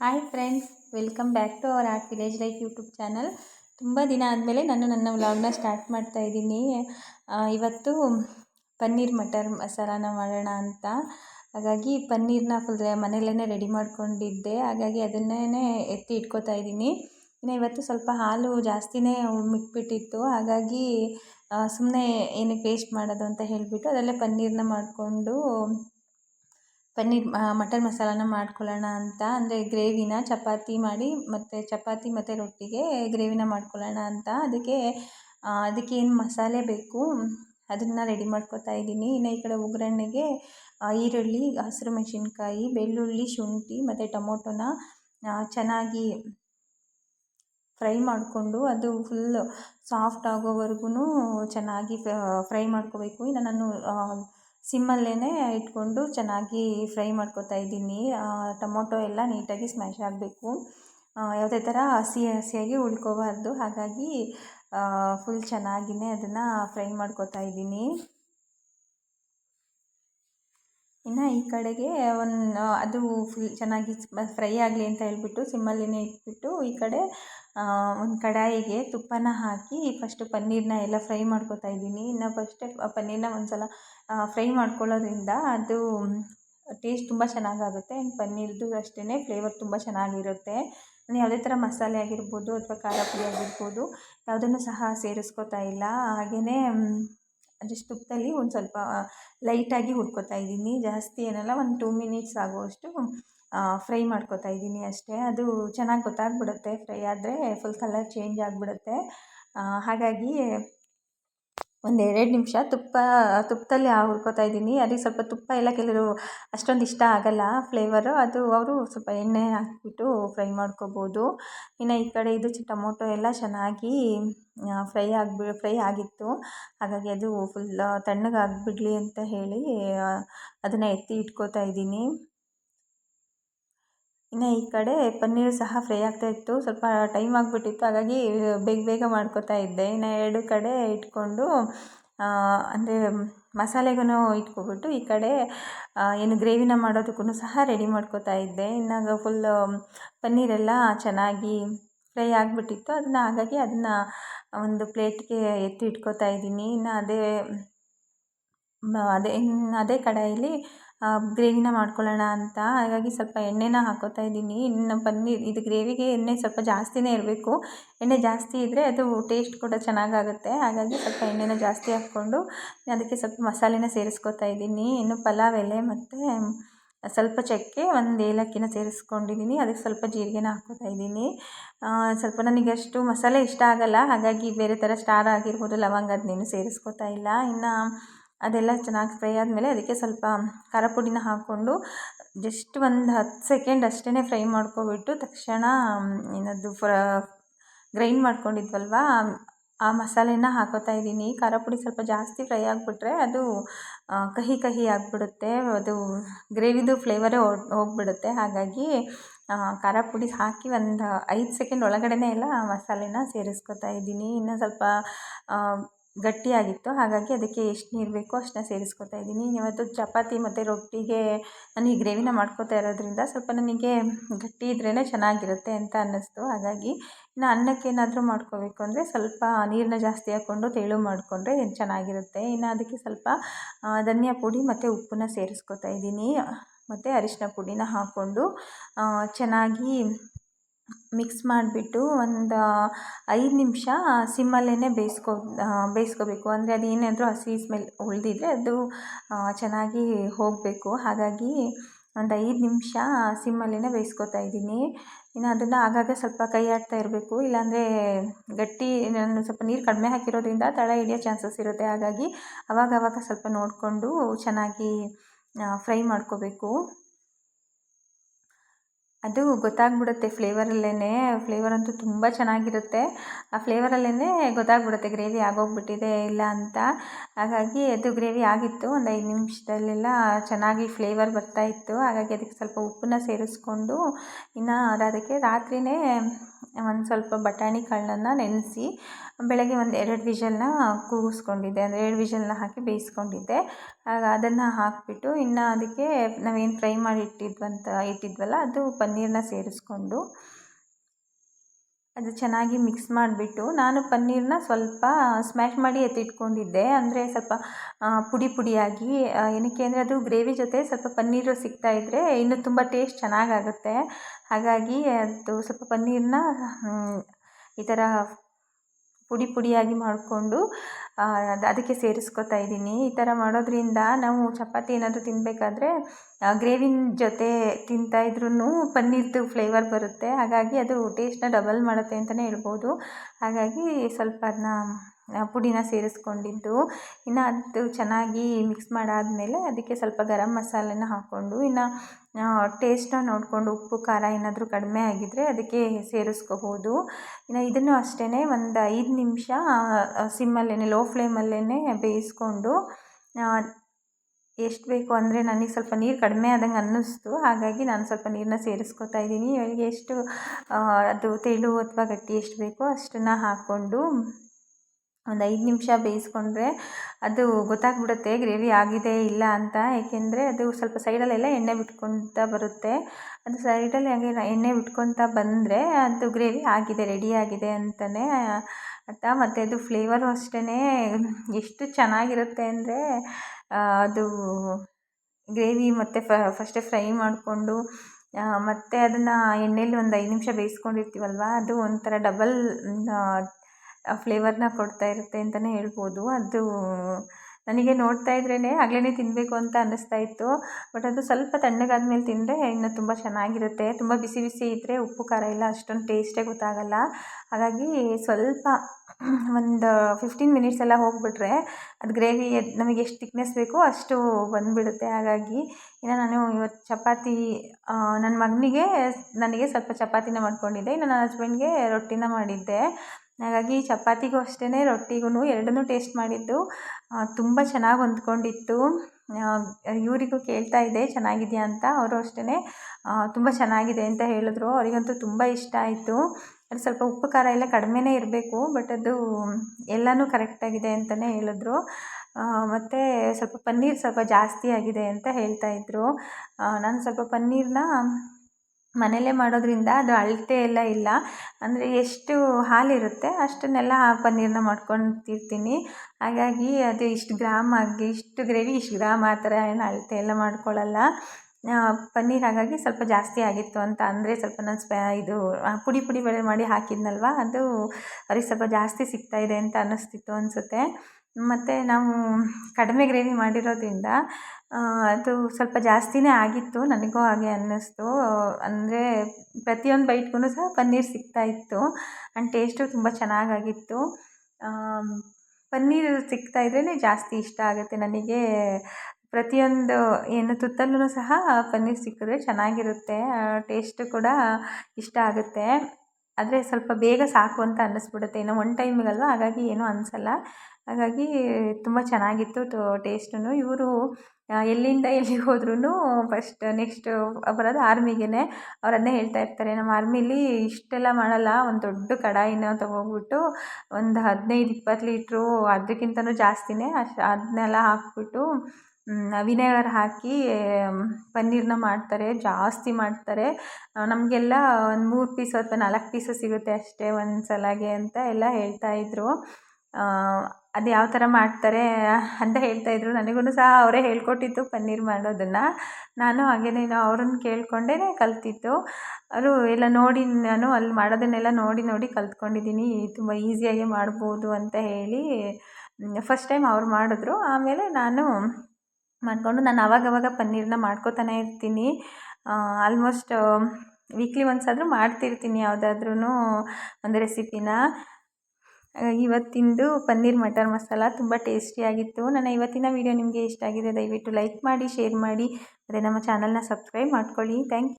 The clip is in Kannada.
Hi friends welcome back to our art village life YouTube channel ತುಂಬ ದಿನ ಆದಮೇಲೆ ನಾನು ನನ್ನ ವ್ಲಾಗ್ನ ಸ್ಟಾರ್ಟ್ ಮಾಡ್ತಾ ಇದ್ದೀನಿ. ಇವತ್ತು ಪನ್ನೀರ್ ಮಟರ್ ಮಸಾಲಾನ ಮಾಡೋಣ ಅಂತ. ಹಾಗಾಗಿ ಪನ್ನೀರ್ನ ಫುಲ್ ಮನೆಯಲ್ಲೇ ರೆಡಿ ಮಾಡ್ಕೊಂಡಿದ್ದೆ. ಹಾಗಾಗಿ ಅದನ್ನೇ ಎತ್ತಿ ಇಟ್ಕೋತಾ ಇದ್ದೀನಿ. ಇನ್ನು ಇವತ್ತು ಸ್ವಲ್ಪ ಹಾಲು ಜಾಸ್ತಿನೇ ಮಿಕ್ಬಿಟ್ಟಿತ್ತು ಹಾಗಾಗಿ ಸುಮ್ಮನೆ ಏನಕ್ಕೆ ವೇಸ್ಟ್ ಮಾಡೋದು ಅಂತ ಹೇಳಿಬಿಟ್ಟು ಅದರಲ್ಲೇ ಪನ್ನೀರನ್ನ ಮಾಡಿಕೊಂಡು ಪನ್ನೀರ್ ಮಟನ್ ಮಸಾಲಾನ ಮಾಡ್ಕೊಳ್ಳೋಣ ಅಂತ. ಅಂದರೆ ಗ್ರೇವಿನ ಚಪಾತಿ ಮಾಡಿ ಮತ್ತು ಚಪಾತಿ ಮತ್ತು ರೊಟ್ಟಿಗೆ ಗ್ರೇವಿನ ಮಾಡ್ಕೊಳ್ಳೋಣ ಅಂತ. ಅದಕ್ಕೆ ಅದಕ್ಕೆ ಏನು ಮಸಾಲೆ ಬೇಕು ಅದನ್ನು ರೆಡಿ ಮಾಡ್ಕೊತಾ ಇದ್ದೀನಿ. ಇನ್ನು ಈ ಕಡೆ ಒಗ್ಗರಣೆಗೆ ಈರುಳ್ಳಿ, ಹಸಿರು ಮೆಣಸಿನ್ಕಾಯಿ, ಬೆಳ್ಳುಳ್ಳಿ, ಶುಂಠಿ ಮತ್ತು ಟೊಮೊಟೊನ ಚೆನ್ನಾಗಿ ಫ್ರೈ ಮಾಡಿಕೊಂಡು ಅದು ಫುಲ್ ಸಾಫ್ಟ್ ಆಗೋವರೆಗೂ ಚೆನ್ನಾಗಿ ಫ್ರೈ ಮಾಡ್ಕೋಬೇಕು. ಇನ್ನು ನಾನು ಸಿಮ್ಮಲ್ಲೇ ಇಟ್ಕೊಂಡು ಚೆನ್ನಾಗಿ ಫ್ರೈ ಮಾಡ್ಕೊತಾ ಇದ್ದೀನಿ. ಟೊಮೊಟೊ ಎಲ್ಲ ನೀಟಾಗಿ ಸ್ಮ್ಯಾಶ್ ಆಗಬೇಕು. ಯಾವುದೇ ಥರ ಹಸಿ ಹಸಿಯಾಗಿ ಉಳ್ಕೋಬಾರ್ದು. ಹಾಗಾಗಿ ಫುಲ್ ಚೆನ್ನಾಗಿಯೇ ಅದನ್ನು ಫ್ರೈ ಮಾಡ್ಕೊತಾ ಇದ್ದೀನಿ. ಇನ್ನು ಈ ಕಡೆಗೆ ಒಂದು ಅದು ಫುಲ್ ಚೆನ್ನಾಗಿ ಫ್ರೈ ಆಗಲಿ ಅಂತ ಹೇಳ್ಬಿಟ್ಟು ಸಿಮ್ಮಲ್ಲಿನೇ ಇಟ್ಬಿಟ್ಟು ಈ ಕಡೆ ಒಂದು ಕಡಾಯಿಗೆ ತುಪ್ಪನ ಹಾಕಿ ಫಸ್ಟು ಪನ್ನೀರನ್ನ ಎಲ್ಲ ಫ್ರೈ ಮಾಡ್ಕೊತಾ ಇದ್ದೀನಿ. ಇನ್ನು ಫಸ್ಟೇ ಪನ್ನೀರನ್ನ ಒಂದು ಸಲ ಫ್ರೈ ಮಾಡ್ಕೊಳ್ಳೋದ್ರಿಂದ ಅದು ಟೇಸ್ಟ್ ತುಂಬ ಚೆನ್ನಾಗಾಗುತ್ತೆ. ಆ್ಯಂಡ್ ಪನ್ನೀರ್ದು ಅಷ್ಟೇ ಫ್ಲೇವರ್ ತುಂಬ ಚೆನ್ನಾಗಿರುತ್ತೆ. ನಾನು ಯಾವುದೇ ಥರ ಮಸಾಲೆ ಆಗಿರ್ಬೋದು ಅಥವಾ ಖಾರ ಪುಡಿ ಆಗಿರ್ಬೋದು, ಯಾವುದನ್ನು ಸಹ ಸೇರಿಸ್ಕೋತಾ ಇಲ್ಲ. ಹಾಗೆಯೇ ಜಸ್ಟ್ ತುಪ್ಪದಲ್ಲಿ ಒಂದು ಸ್ವಲ್ಪ ಲೈಟಾಗಿ ಹುರ್ಕೋತಾ ಇದ್ದೀನಿ. ಜಾಸ್ತಿ ಏನಲ್ಲ, ಒಂದು ಟೂ ಮಿನಿಟ್ಸ್ ಆಗುವಷ್ಟು ಫ್ರೈ ಮಾಡ್ಕೊತಾ ಇದ್ದೀನಿ ಅಷ್ಟೇ. ಅದು ಚೆನ್ನಾಗಿ ಗೊತ್ತಾಗ್ಬಿಡುತ್ತೆ ಫ್ರೈ ಆದರೆ ಫುಲ್ ಕಲರ್ ಚೇಂಜ್ ಆಗಿಬಿಡುತ್ತೆ. ಹಾಗಾಗಿ ಒಂದು ಎರಡು ನಿಮಿಷ ತುಪ್ಪ, ತುಪ್ಪದಲ್ಲಿ ಹುರ್ಕೊತಾ ಇದ್ದೀನಿ. ಅದಕ್ಕೆ ಸ್ವಲ್ಪ ತುಪ್ಪ ಎಲ್ಲ ಕೆಲವರು ಅಷ್ಟೊಂದು ಇಷ್ಟ ಆಗೋಲ್ಲ ಫ್ಲೇವರು ಅದು ಅವರು ಸ್ವಲ್ಪ ಎಣ್ಣೆ ಹಾಕಿಬಿಟ್ಟು ಫ್ರೈ ಮಾಡ್ಕೋಬೋದು. ಇನ್ನು ಈ ಕಡೆ ಇದು ಟೊಮೊಟೊ ಎಲ್ಲ ಚೆನ್ನಾಗಿ ಫ್ರೈ ಆಗಿಬಿ ಫ್ರೈ ಆಗಿತ್ತು. ಹಾಗಾಗಿ ಅದು ಫುಲ್ ತಣ್ಣಗಾಗಿಬಿಡ್ಲಿ ಅಂತ ಹೇಳಿ ಅದನ್ನು ಎತ್ತಿ ಇಟ್ಕೋತಾ ಇದ್ದೀನಿ. ಇನ್ನು ಈ ಕಡೆ ಪನ್ನೀರು ಸಹ ಫ್ರೈ ಆಗ್ತಾ ಇತ್ತು. ಸ್ವಲ್ಪ ಟೈಮ್ ಆಗಿಬಿಟ್ಟಿತ್ತು. ಹಾಗಾಗಿ ಬೇಗ ಬೇಗ ಮಾಡ್ಕೋತಾ ಇದ್ದೆ. ಇನ್ನು ಎರಡು ಕಡೆ ಇಟ್ಕೊಂಡು ಅಂದರೆ ಮಸಾಲೆಗೂ ಇಟ್ಕೊಬಿಟ್ಟು ಈ ಕಡೆ ಏನು ಗ್ರೇವಿನ ಮಾಡೋದಕ್ಕೂ ಸಹ ರೆಡಿ ಮಾಡ್ಕೋತಾ ಇದ್ದೆ. ಇನ್ನು ಫುಲ್ ಪನ್ನೀರೆಲ್ಲ ಚೆನ್ನಾಗಿ ಫ್ರೈ ಆಗಿಬಿಟ್ಟಿತ್ತು. ಅದನ್ನು ಹಾಗಾಗಿ ಅದನ್ನು ಒಂದು ಪ್ಲೇಟ್ಗೆ ಎತ್ತಿ ಇಟ್ಕೋತಾ ಇದ್ದೀನಿ. ಇನ್ನು ಅದೇ ಅದೇ ಅದೇ ಕಡಾಯಲ್ಲಿ ಗ್ರೇವಿನ ಮಾಡ್ಕೊಳ್ಳೋಣ ಅಂತ. ಹಾಗಾಗಿ ಸ್ವಲ್ಪ ಎಣ್ಣೆನ ಹಾಕೋತಾ ಇದ್ದೀನಿ. ಇನ್ನು ಪನ್ನೀರ್ ಇದು ಗ್ರೇವಿಗೆ ಎಣ್ಣೆ ಸ್ವಲ್ಪ ಜಾಸ್ತಿನೇ ಇರಬೇಕು. ಎಣ್ಣೆ ಜಾಸ್ತಿ ಇದ್ದರೆ ಅದು ಟೇಸ್ಟ್ ಕೂಡ ಚೆನ್ನಾಗಾಗುತ್ತೆ. ಹಾಗಾಗಿ ಸ್ವಲ್ಪ ಎಣ್ಣೆನ ಜಾಸ್ತಿ ಹಾಕ್ಕೊಂಡು ಅದಕ್ಕೆ ಸ್ವಲ್ಪ ಮಸಾಲೆನ ಸೇರಿಸ್ಕೊತಾ ಇದ್ದೀನಿ. ಇನ್ನು ಪಲಾವ್ ಎಲೆ ಮತ್ತು ಸ್ವಲ್ಪ ಚಕ್ಕೆ, ಒಂದು ಏಲಕ್ಕಿನ ಸೇರಿಸ್ಕೊಂಡಿದ್ದೀನಿ. ಅದಕ್ಕೆ ಸ್ವಲ್ಪ ಜೀರಿಗೆನ ಹಾಕ್ಕೋತಾ ಇದ್ದೀನಿ. ಸ್ವಲ್ಪ ನನಗೆ ಅಷ್ಟು ಮಸಾಲೆ ಇಷ್ಟ ಆಗೋಲ್ಲ. ಹಾಗಾಗಿ ಬೇರೆ ಥರ ಸ್ಟಾರ್ ಆಗಿರ್ಬೋದು ಲವಂಗ ಅದನ್ನೇನು ಸೇರಿಸ್ಕೋತಾ ಇಲ್ಲ. ಇನ್ನು ಅದೆಲ್ಲ ಚೆನ್ನಾಗಿ ಫ್ರೈ ಆದಮೇಲೆ ಅದಕ್ಕೆ ಸ್ವಲ್ಪ ಖಾರ ಪುಡಿನ ಹಾಕ್ಕೊಂಡು ಜಸ್ಟ್ ಒಂದು ಹತ್ತು ಸೆಕೆಂಡ್ ಅಷ್ಟೇ ಫ್ರೈ ಮಾಡ್ಕೊಬಿಟ್ಟು ತಕ್ಷಣ ಏನದು ಫ್ರ ಗ್ರೈಂಡ್ ಮಾಡ್ಕೊಂಡಿದ್ವಲ್ವ, ಆ ಮಸಾಲೆನ ಹಾಕೋತಾ ಇದ್ದೀನಿ. ಖಾರ ಪುಡಿ ಸ್ವಲ್ಪ ಜಾಸ್ತಿ ಫ್ರೈ ಆಗಿಬಿಟ್ರೆ ಅದು ಕಹಿ ಕಹಿ ಆಗಿಬಿಡುತ್ತೆ. ಅದು ಗ್ರೇವಿದು ಫ್ಲೇವರೇ ಹೋಗ್ಬಿಡುತ್ತೆ. ಹಾಗಾಗಿ ಖಾರ ಪುಡಿ ಹಾಕಿ ಒಂದು ಐದು ಸೆಕೆಂಡ್ ಒಳಗಡೆನೇ ಎಲ್ಲ ಮಸಾಲೆನ ಸೇರಿಸ್ಕೊತಾ ಇದ್ದೀನಿ. ಇನ್ನು ಸ್ವಲ್ಪ ಗಟ್ಟಿಯಾಗಿತ್ತು. ಹಾಗಾಗಿ ಅದಕ್ಕೆ ಎಷ್ಟು ನೀರು ಬೇಕೋ ಅಷ್ಟನ್ನ ಸೇರಿಸ್ಕೊತಾ ಇದ್ದೀನಿ. ಇವತ್ತು ಚಪಾತಿ ಮತ್ತು ರೊಟ್ಟಿಗೆ ನಾನು ಈ ಗ್ರೇವಿನ ಮಾಡ್ಕೋತಾ ಇರೋದ್ರಿಂದ ಸ್ವಲ್ಪ ನನಗೆ ಗಟ್ಟಿ ಇದ್ರೇ ಚೆನ್ನಾಗಿರುತ್ತೆ ಅಂತ ಅನ್ನಿಸ್ತು. ಹಾಗಾಗಿ ಇನ್ನು ಅನ್ನಕ್ಕೇನಾದರೂ ಮಾಡ್ಕೋಬೇಕು ಅಂದರೆ ಸ್ವಲ್ಪ ನೀರನ್ನ ಜಾಸ್ತಿ ಹಾಕ್ಕೊಂಡು ತೆಳು ಮಾಡಿಕೊಂಡ್ರೆ ಚೆನ್ನಾಗಿರುತ್ತೆ. ಇನ್ನು ಅದಕ್ಕೆ ಸ್ವಲ್ಪ ಧನಿಯಾ ಪುಡಿ ಮತ್ತು ಉಪ್ಪನ್ನ ಸೇರಿಸ್ಕೊತಾ ಇದ್ದೀನಿ. ಮತ್ತು ಅರಿಶಿನ ಪುಡಿನ ಹಾಕ್ಕೊಂಡು ಚೆನ್ನಾಗಿ ಮಿಕ್ಸ್ ಮಾಡಿಬಿಟ್ಟು ಒಂದು ಐದು ನಿಮಿಷ ಸಿಮ್ಮಲ್ಲೇ ಬೇಯಿಸ್ಕೊ ಬೇಯಿಸ್ಕೋಬೇಕು. ಅಂದರೆ ಅದು ಏನಾದರೂ ಹಸಿ ಸ್ಮೆಲ್ ಉಳಿದಿದ್ರೆ ಅದು ಚೆನ್ನಾಗಿ ಹೋಗಬೇಕು. ಹಾಗಾಗಿ ಒಂದು ಐದು ನಿಮಿಷ ಸಿಮ್ಮಲ್ಲೇ ಬೇಯಿಸ್ಕೋತಾ ಇದ್ದೀನಿ. ಇನ್ನು ಅದನ್ನು ಆಗಾಗ ಸ್ವಲ್ಪ ಕೈ ಆಡ್ತಾ ಇರಬೇಕು. ಇಲ್ಲಾಂದರೆ ಗಟ್ಟಿ ನಾನು ಸ್ವಲ್ಪ ನೀರು ಕಡಿಮೆ ಹಾಕಿರೋದ್ರಿಂದ ತಳ ಹಿಡಿಯೋ ಚಾನ್ಸಸ್ ಇರುತ್ತೆ. ಹಾಗಾಗಿ ಅವಾಗವಾಗ ಸ್ವಲ್ಪ ನೋಡಿಕೊಂಡು ಚೆನ್ನಾಗಿ ಫ್ರೈ ಮಾಡ್ಕೋಬೇಕು. ಅದು ಗೊತ್ತಾಗ್ಬಿಡುತ್ತೆ ಫ್ಲೇವರಲ್ಲೇ ಫ್ಲೇವರ್ ಅಂತೂ ತುಂಬ ಚೆನ್ನಾಗಿರುತ್ತೆ. ಆ ಫ್ಲೇವರಲ್ಲೇ ಗೊತ್ತಾಗ್ಬಿಡುತ್ತೆ. ಗ್ರೇವಿ ಆಗೋಗ್ಬಿಟ್ಟಿದೆ ಇಲ್ಲ ಅಂತ. ಹಾಗಾಗಿ ಅದು ಗ್ರೇವಿ ಆಗಿತ್ತು. ಒಂದು ಐದು ನಿಮಿಷದಲ್ಲೆಲ್ಲ ಚೆನ್ನಾಗಿ ಫ್ಲೇವರ್ ಬರ್ತಾಯಿತ್ತು ಹಾಗಾಗಿ ಅದಕ್ಕೆ ಸ್ವಲ್ಪ ಉಪ್ಪನ್ನ ಸೇರಿಸ್ಕೊಂಡು ಇನ್ನು ಅದಕ್ಕೆ ರಾತ್ರಿಯೇ ಒಂದು ಸ್ವಲ್ಪ ಬಟಾಣಿ ಕಾಳನ್ನ ನೆನೆಸಿ ಬೆಳಗ್ಗೆ ಒಂದು ಎರಡು ವಿಷಲ್ನ ಕೂಗಿಸ್ಕೊಂಡಿದ್ದೆ. ಅಂದರೆ ಎರಡು ವಿಷಲ್ನ ಹಾಕಿ ಬೇಯಿಸ್ಕೊಂಡಿದ್ದೆ. ಆಗ ಅದನ್ನು ಹಾಕಿಬಿಟ್ಟು ಇನ್ನು ಅದಕ್ಕೆ ನಾವೇನು ಫ್ರೈ ಮಾಡಿ ಇಟ್ಟಿದ್ವಂತ, ಇಟ್ಟಿದ್ವಲ್ಲ, ಅದು ಪನ್ನೀರನ್ನ ಸೇರಿಸ್ಕೊಂಡು ಅದು ಚೆನ್ನಾಗಿ ಮಿಕ್ಸ್ ಮಾಡಿಬಿಟ್ಟು ನಾನು ಪನ್ನೀರನ್ನ ಸ್ವಲ್ಪ ಸ್ಮ್ಯಾಶ್ ಮಾಡಿ ಎತ್ತಿಟ್ಕೊಂಡಿದ್ದೆ. ಅಂದರೆ ಸ್ವಲ್ಪ ಪುಡಿ ಪುಡಿಯಾಗಿ ಏನಕ್ಕೆ ಅಂದರೆ ಅದು ಗ್ರೇವಿ ಜೊತೆ ಸ್ವಲ್ಪ ಪನ್ನೀರು ಸಿಗ್ತಾಯಿದ್ರೆ ಇನ್ನೂ ತುಂಬ ಟೇಸ್ಟ್ ಚೆನ್ನಾಗಾಗುತ್ತೆ. ಹಾಗಾಗಿ ಅದು ಸ್ವಲ್ಪ ಪನ್ನೀರನ್ನ ಈ ಥರ ಪುಡಿ ಪುಡಿಯಾಗಿ ಮಾಡಿಕೊಂಡು ಅದಕ್ಕೆ ಸೇರಿಸ್ಕೊತಾ ಇದ್ದೀನಿ. ಈ ಥರ ಮಾಡೋದ್ರಿಂದ ನಾವು ಚಪಾತಿ ಏನಾದರೂ ತಿನ್ನಬೇಕಾದ್ರೆ ಗ್ರೇವಿನ ಜೊತೆ ತಿಂತಾ ಇದ್ರೂ ಪನ್ನೀರ್ದು ಫ್ಲೇವರ್ ಬರುತ್ತೆ. ಹಾಗಾಗಿ ಅದು ಟೇಸ್ಟ್ನ ಡಬಲ್ ಮಾಡುತ್ತೆ ಅಂತಲೇ ಹೇಳ್ಬೋದು. ಹಾಗಾಗಿ ಸ್ವಲ್ಪ ಅದನ್ನ ಪುಡಿನ ಸೇರಿಸ್ಕೊಂಡಿದ್ದು. ಇನ್ನು ಅದು ಚೆನ್ನಾಗಿ ಮಿಕ್ಸ್ ಮಾಡಾದಮೇಲೆ ಅದಕ್ಕೆ ಸ್ವಲ್ಪ ಗರಂ ಮಸಾಲೆನ ಹಾಕ್ಕೊಂಡು, ಇನ್ನು ಟೇಸ್ಟನ್ನ ನೋಡಿಕೊಂಡು ಉಪ್ಪು, ಖಾರ ಏನಾದರೂ ಕಡಿಮೆ ಆಗಿದ್ದರೆ ಅದಕ್ಕೆ ಸೇರಿಸ್ಕೋಬೋದು. ಇನ್ನು ಇದನ್ನು ಅಷ್ಟೇ ಒಂದು ಐದು ನಿಮಿಷ ಸಿಮ್ಮಲ್ಲೇ ಲೋ ಫ್ಲೇಮಲ್ಲೇ ಬೇಯಿಸ್ಕೊಂಡು ಎಷ್ಟು ಬೇಕು ಅಂದರೆ ನನಗೆ ಸ್ವಲ್ಪ ನೀರು ಕಡಿಮೆ ಆದಂಗೆ ಅನ್ನಿಸ್ತು. ಹಾಗಾಗಿ ನಾನು ಸ್ವಲ್ಪ ನೀರನ್ನ ಸೇರಿಸ್ಕೊತಾ ಇದ್ದೀನಿ. ಎಷ್ಟು ಅದು ತೆಳು ಅಥವಾ ಗಟ್ಟಿ ಎಷ್ಟು ಬೇಕೋ ಅಷ್ಟನ್ನು ಹಾಕ್ಕೊಂಡು ಒಂದು ಐದು ನಿಮಿಷ ಬೇಯಿಸ್ಕೊಂಡ್ರೆ ಅದು ಗೊತ್ತಾಗ್ಬಿಡುತ್ತೆ, ಗ್ರೇವಿ ಆಗಿದೆ ಇಲ್ಲ ಅಂತ. ಏಕೆಂದರೆ ಅದು ಸ್ವಲ್ಪ ಸೈಡಲ್ಲೆಲ್ಲ ಎಣ್ಣೆ ಬಿಟ್ಕೊಳ್ತಾ ಬರುತ್ತೆ. ಅದು ಸೈಡಲ್ಲಿ ಹಾಗೆ ಎಣ್ಣೆ ಬಿಟ್ಕೊಳ್ತಾ ಬಂದರೆ ಅದು ಗ್ರೇವಿ ಆಗಿದೆ, ರೆಡಿ ಆಗಿದೆ ಅಂತಲೇ ಅರ್ಥ. ಮತ್ತು ಅದು ಫ್ಲೇವರು ಅಷ್ಟೇ ಎಷ್ಟು ಚೆನ್ನಾಗಿರುತ್ತೆ ಅಂದರೆ ಅದು ಗ್ರೇವಿ ಮತ್ತು ಫಸ್ಟೇ ಫ್ರೈ ಮಾಡಿಕೊಂಡು ಮತ್ತು ಅದನ್ನು ಎಣ್ಣೆಯಲ್ಲಿ ಒಂದು ಐದು ನಿಮಿಷ ಬೇಯಿಸ್ಕೊಂಡಿರ್ತೀವಲ್ವ, ಅದು ಒಂಥರ ಡಬಲ್ ಫ್ಲೇವರ್ನ ಕೊಡ್ತಾ ಇರುತ್ತೆ ಅಂತಲೇ ಹೇಳ್ಬೋದು. ಅದು ನನಗೆ ನೋಡ್ತಾ ಇದ್ರೇ ಆಗ್ಲೇ ತಿನ್ನಬೇಕು ಅಂತ ಅನ್ನಿಸ್ತಾ ಇತ್ತು. ಬಟ್ ಅದು ಸ್ವಲ್ಪ ತಣ್ಣಗಾದ ಮೇಲೆ ತಿಂದರೆ ಇನ್ನೂ ತುಂಬ ಚೆನ್ನಾಗಿರುತ್ತೆ. ತುಂಬ ಬಿಸಿ ಬಿಸಿ ಇದ್ದರೆ ಉಪ್ಪು, ಖಾರ ಎಲ್ಲ ಅಷ್ಟೊಂದು ಟೇಸ್ಟೇ ಗೊತ್ತಾಗಲ್ಲ. ಹಾಗಾಗಿ ಸ್ವಲ್ಪ ಒಂದು ಫಿಫ್ಟೀನ್ ಮಿನಿಟ್ಸ್ ಎಲ್ಲ ಹೋಗಿಬಿಟ್ರೆ ಅದು ಗ್ರೇವಿ ನಮಗೆ ಎಷ್ಟು ತಿಕ್ನೆಸ್ ಬೇಕೋ ಅಷ್ಟು ಬಂದುಬಿಡುತ್ತೆ. ಹಾಗಾಗಿ ಇನ್ನು ನಾನು ಇವತ್ತು ಚಪಾತಿ ನನ್ನ ಮಗನಿಗೆ, ನನಗೆ ಸ್ವಲ್ಪ ಚಪಾತಿನ ಮಾಡ್ಕೊಂಡಿದ್ದೆ. ಇನ್ನು ನನ್ನ ಹಸ್ಬೆಂಡ್ಗೆ ರೊಟ್ಟಿನ ಮಾಡಿದ್ದೆ. ಹಾಗಾಗಿ ಚಪಾತಿಗೂ ಅಷ್ಟೇ ರೊಟ್ಟಿಗೂ ಎರಡನ್ನೂ ಟೇಸ್ಟ್ ಮಾಡಿದ್ದು ತುಂಬ ಚೆನ್ನಾಗಿ ಹೊಂದ್ಕೊಂಡಿತ್ತು. ಇವರಿಗೂ ಕೇಳ್ತಾ ಇದ್ದೆ, ಚೆನ್ನಾಗಿದೆಯಾ ಅಂತ. ಅವರು ಅಷ್ಟೇ ತುಂಬ ಚೆನ್ನಾಗಿದೆ ಅಂತ ಹೇಳಿದ್ರು. ಅವರಿಗಂತೂ ತುಂಬ ಇಷ್ಟ ಆಯಿತು. ಅದು ಸ್ವಲ್ಪ ಉಪ್ಪು, ಖಾರ ಎಲ್ಲ ಕಡಿಮೆನೇ ಇರಬೇಕು ಬಟ್ ಅದು ಎಲ್ಲನೂ ಕರೆಕ್ಟಾಗಿದೆ ಅಂತಲೇ ಹೇಳಿದ್ರು. ಮತ್ತು ಸ್ವಲ್ಪ ಪನ್ನೀರ್ ಸ್ವಲ್ಪ ಜಾಸ್ತಿ ಆಗಿದೆ ಅಂತ ಹೇಳ್ತಾಯಿದ್ರು ನಾನು ಸ್ವಲ್ಪ ಪನ್ನೀರನ್ನ ಮನೆಯಲ್ಲೇ ಮಾಡೋದರಿಂದ ಅದು ಅಳತೆ ಎಲ್ಲ ಇಲ್ಲ. ಅಂದರೆ ಎಷ್ಟು ಹಾಲಿರುತ್ತೆ ಅಷ್ಟನ್ನೆಲ್ಲ ಪನ್ನೀರನ್ನ ಮಾಡ್ಕೊತಿರ್ತೀನಿ ಹಾಗಾಗಿ ಅದು ಇಷ್ಟು ಗ್ರಾಮ್ ಆಗಿ, ಇಷ್ಟು ಗ್ರೇವಿ, ಇಷ್ಟು ಗ್ರಾಮ್ ಆ ಥರ ಏನು ಅಳತೆ ಎಲ್ಲ ಮಾಡ್ಕೊಳ್ಳಲ್ಲ. ಪನ್ನೀರ್ ಹಾಗಾಗಿ ಸ್ವಲ್ಪ ಜಾಸ್ತಿ ಆಗಿತ್ತು ಅಂತ ಅಂದರೆ ಸ್ವಲ್ಪ ನಾನು ಸ್ಪ, ಇದು ಪುಡಿ ಪುಡಿ ಬೇಳೆ ಮಾಡಿ ಹಾಕಿದ್ನಲ್ವ? ಅದು ಅವ್ರಿಗೆ ಸ್ವಲ್ಪ ಜಾಸ್ತಿ ಸಿಗ್ತಾ ಇದೆ ಅಂತ ಅನ್ನಿಸ್ತಿತ್ತು ಅನಿಸುತ್ತೆ. ಮತ್ತು ನಾವು ಕಡಿಮೆ ಗ್ರೇವಿ ಮಾಡಿರೋದ್ರಿಂದ ಅದು ಸ್ವಲ್ಪ ಜಾಸ್ತಿನೇ ಆಗಿತ್ತು, ನನಗೂ ಹಾಗೆ ಅನ್ನಿಸ್ತು. ಅಂದರೆ ಪ್ರತಿಯೊಂದು ಬೈಟ್ಗೂ ಸಹ ಪನ್ನೀರ್ ಸಿಗ್ತಾ ಇತ್ತು ಆ್ಯಂಡ್ ಟೇಸ್ಟು ತುಂಬ ಚೆನ್ನಾಗಾಗಿತ್ತು. ಪನ್ನೀರ್ ಸಿಗ್ತಾ ಇದ್ರೇ ಜಾಸ್ತಿ ಇಷ್ಟ ಆಗುತ್ತೆ ನನಗೆ. ಪ್ರತಿಯೊಂದು ಏನು ತುತ್ತಲ್ಲೂ ಸಹ ಪನ್ನೀರ್ ಸಿಕ್ಕಿದ್ರೆ ಚೆನ್ನಾಗಿರುತ್ತೆ ಟೇಸ್ಟು ಕೂಡ ಇಷ್ಟ ಆಗುತ್ತೆ. ಆದರೆ ಸ್ವಲ್ಪ ಬೇಗ ಸಾಕು ಅಂತ ಅನ್ನಿಸ್ಬಿಡುತ್ತೆ, ಇನ್ನು ಒನ್ ಟೈಮಿಗಲ್ವ ಹಾಗಾಗಿ ಏನೂ ಅನಿಸಲ್ಲ. ಹಾಗಾಗಿ ತುಂಬ ಚೆನ್ನಾಗಿತ್ತು ಟೇಸ್ಟೂ ಇವರು ಎಲ್ಲಿಂದ ಎಲ್ಲಿಗೆ ಹೋದ್ರೂ ಫಸ್ಟ್ ನೆಕ್ಸ್ಟ್ ಬರೋದು ಆರ್ಮಿಗೇ ಅವ್ರು ಅದನ್ನೇ ಹೇಳ್ತಾ ಇರ್ತಾರೆ, ನಮ್ಮ ಆರ್ಮಿಲಿ ಇಷ್ಟೆಲ್ಲ ಮಾಡಲ್ಲ, ಒಂದು ದೊಡ್ಡ ಕಡಾಯಿನ ತೊಗೊಬಿಟ್ಟು ಒಂದು ಹದಿನೈದು, ಇಪ್ಪತ್ತು ಲೀಟ್ರು ಅದಕ್ಕಿಂತನೂ ಜಾಸ್ತಿನೇ ಅಷ್ಟು ಅದನ್ನೆಲ್ಲ ಹಾಕಿಬಿಟ್ಟು ವಿನೆಗರ್ ಹಾಕಿ ಪನ್ನೀರನ್ನ ಮಾಡ್ತಾರೆ, ಜಾಸ್ತಿ ಮಾಡ್ತಾರೆ. ನಮಗೆಲ್ಲ ಒಂದು ಮೂರು ಪೀಸು ಅಥವಾ ನಾಲ್ಕು ಪೀಸು ಸಿಗುತ್ತೆ ಅಷ್ಟೇ ಒಂದು ಸಲಗೆ ಅಂತ ಎಲ್ಲ ಹೇಳ್ತಾಯಿದ್ರು ಅದು ಯಾವ ಥರ ಮಾಡ್ತಾರೆ ಅಂತ ಹೇಳ್ತಾ ಹೇಳ್ತಾಯಿದ್ರು ನನಗೂ ಸಹ ಅವರೇ ಹೇಳ್ಕೊಟ್ಟಿದ್ದು ಪನ್ನೀರ್ ಮಾಡೋದನ್ನು. ನಾನು ಹಾಗೆಯೇ ಅವ್ರನ್ನ ಕೇಳಿಕೊಂಡೇ ಕಲಿತಿದ್ದು. ಅವರು ಎಲ್ಲ ನೋಡಿ ನಾನು ಅಲ್ಲಿ ಮಾಡೋದನ್ನೆಲ್ಲ ನೋಡಿ ನೋಡಿ ಕಲ್ತ್ಕೊಂಡಿದ್ದೀನಿ. ತುಂಬ ಈಸಿಯಾಗಿ ಮಾಡ್ಬೋದು ಅಂತ ಹೇಳಿ ಫಸ್ಟ್ ಟೈಮ್ ಅವ್ರು ಮಾಡಿದ್ರು. ಆಮೇಲೆ ನಾನು ಮಾಡಿಕೊಂಡು ನಾನು ಅವಾಗವಾಗ ಪನ್ನೀರನ್ನ ಮಾಡ್ಕೋತಾನೆ ಇರ್ತೀನಿ. ಆಲ್ಮೋಸ್ಟ್ ವೀಕ್ಲಿ ಒನ್ಸ್ ಆದರೂ ಮಾಡ್ತಿರ್ತೀನಿ ಯಾವುದಾದ್ರೂ ಒಂದು ರೆಸಿಪಿನ ಇವತ್ತಿಂದು ಪನ್ನೀರ್ ಮಟರ್ ಮಸಾಲ ತುಂಬ ಟೇಸ್ಟಿಯಾಗಿತ್ತು. ನನ್ನ ಇವತ್ತಿನ ವೀಡಿಯೋ ನಿಮಗೆ ಇಷ್ಟ ಆಗಿದೆ ದಯವಿಟ್ಟು ಲೈಕ್ ಮಾಡಿ, ಶೇರ್ ಮಾಡಿ, ಮತ್ತು ನಮ್ಮ ಚಾನಲ್ನ ಸಬ್ಸ್ಕ್ರೈಬ್ ಮಾಡ್ಕೊಳ್ಳಿ. Thank you.